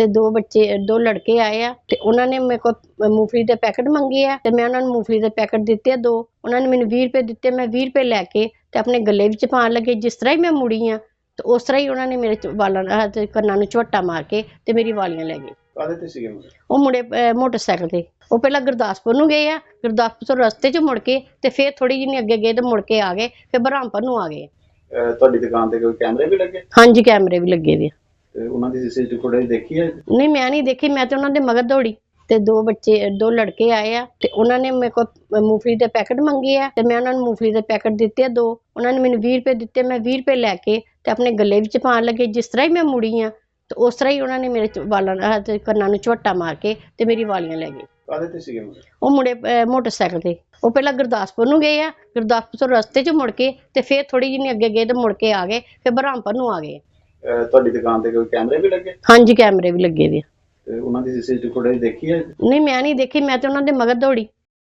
ਤੇ ਦੋ ਬੱਚੇ ਦੋ ਲੜਕੇ ਆਏ ਆ ਤੇ ਉਹਨਾਂ ਨੇ ਮੇਰੇ ਕੋਲ ਮੂੰਗਫਲੀ ਦੇ ਪੈਕਟ ਮੰਗੇ ਆ ਤੇ ਮੈਂ ਉਹਨਾਂ ਨੂੰ ਮੂੰਗਫਲੀ ਦੇ ਪੈਕਟ ਦਿੱਤੇ ਆ ਦੋ। ਉਹਨਾਂ ਨੇ ਮੈਨੂੰ 20 ਰੁਪਏ ਦਿੱਤੇ ਮੈਂ 20 ਰੁਪਏ ਲੈ ਕੇ ਤੇ ਆਪਣੇ ਗੱਲੇ ਵਿੱਚ ਪਾਉਣ ਲੱਗੇ। ਜਿਸ ਤਰ੍ਹਾਂ ਹੀ ਮੈਂ ਮੁੜੀ ਆ ਤੇ ਉਸ ਤਰ੍ਹਾਂ ਹੀ ਉਹਨਾਂ ਨੇ ਮੇਰੇ ਚ- ਵਾਲਾਂ ਤੇ ਕੰਨਾਂ ਨੂੰ ਝੋਟਾ ਮਾਰ ਕੇ ਤੇ ਮੇਰੀ ਵਾਲੀਆਂ ਲੈ ਗਏ। ਕਾਹਦੇ ਤੇ ਸੀਗੇ ਮੁੰਡੇ? ਉਹ ਮੁੰਡੇ ਮੋਟਰਸਾਈਕਲ ਤੇ। ਉਹ ਪਹਿਲਾਂ ਗੁਰਦਾਸਪੁਰ ਨੂੰ ਗਏ ਆ ਗੁਰਦਾਸਪੁਰ ਤੋਂ ਰਸਤੇ 'ਚ ਮੁੜ ਕੇ ਤੇ ਫਿਰ ਥੋੜੀ ਜਿਹੀ ਅੱਗੇ ਗਏ ਤੇ ਮੁੜ ਕੇ ਆ ਗਏ ਫਿਰ ਬਰਹਾਮਪੁਰ ਨੂੰ ਆ ਗਏ। ਤੁਹਾਡੀ ਦੁਕਾਨ ਤੇ ਕੋਈ ਕੈਮਰੇ ਵੀ ਲੱਗੇ? ਹਾਂਜੀ ਕੈਮਰੇ ਵੀ ਲੱਗੇ ਆ। ਤੇ ਉਹਨਾਂ ਦੀ ਸੀਸੀਟੀਵੀ ਫੁਟੇਜ ਦੇਖੀ ਹੈ? ਨਹੀਂ ਮੈਂ ਨਹੀਂ ਦੇਖੀ ਮੈਂ ਤੇ ਉਹਨਾਂ ਦੇ ਮਗਰ ਦੌੜੀ ਤੇ ਦੋ ਬੱਚੇ ਦੋ ਲੜਕੇ ਆਏ ਆ ਤੇ ਉਹਨਾਂ ਨੇ ਮੇਰੇ ਕੋਲ ਮੂੰਗਫਲੀ ਦੇ ਪੈਕਟ ਮੰਗੇ ਆ ਤੇ ਮੈਂ ਉਹਨਾਂ ਨੂੰ ਮੂੰਗਫਲੀ ਦੇ ਪੈਕਟ ਦਿੱਤੇ ਆ ਦੋ। ਉਹਨਾਂ ਨੇ ਮੈਨੂੰ 20 ਰੁਪਏ ਦਿੱਤੇ ਮੈਂ 20 ਰੁਪਏ ਲੈ ਕੇ ਤੇ ਆਪਣੇ ਗੱਲੇ ਵਿੱਚ ਪਾਉਣ ਲੱਗੇ। ਜਿਸ ਤਰ੍ਹਾਂ ਹੀ ਮੈਂ ਮੁੜੀ ਆ ਤੇ ਉਸ ਤਰ੍ਹਾਂ ਹੀ ਉਹਨਾਂ ਨੇ ਮੇਰੇ ਵਾਲਾਂ ਤੇ ਕੰਨਾਂ ਨੂੰ ਝੋਟਾ ਮਾਰ ਕੇ ਤੇ ਮੇਰੀ ਵਾਲੀਆਂ ਲੈ ਗਏ। ਕਾਹਦੇ ਤੇ ਸੀਗੇ ਮੁੰਡੇ? ਉਹ ਮੁੰਡੇ ਮੋਟਰਸਾਈਕਲ ਤੇ। ਉਹ ਪਹਿਲਾਂ ਗੁਰਦਾਸਪੁਰ ਨੂੰ ਗਏ ਆ ਗੁਰਦਾਸਪੁਰ ਤੋਂ ਰਸਤੇ 'ਚ ਮੁੜ ਕੇ ਤੇ ਫਿਰ ਥੋੜੀ ਜਿਹੀ ਅੱਗੇ ਗਏ ਤੇ ਮੁੜ ਕੇ ਆ ਗਏ ਫਿਰ ਬਰਹਾਮਪੁਰ ਨੂੰ ਆ ਗਏ। ਅਹ ਤੁਹਾਡੀ ਦੁਕਾਨ ਤੇ ਕੋਈ ਕੈਮਰੇ ਵੀ ਲੱਗੇ? ਹਾਂਜੀ ਕੈਮਰੇ ਵੀ ਲੱਗੇ ਦੇ ਆ। ਤੇ ਉਹਨਾਂ ਦੀ ਸੀਸੀਟੀਵੀ ਫੁਟੇਜ ਦੇਖੀ ਹੈ? ਨਹੀਂ ਮੈਂ ਨਹੀਂ ਦੇਖੀ ਮੈਂ ਤੇ ਉਹਨਾਂ ਦੇ ਮਗਰ ਦੌੜੀ।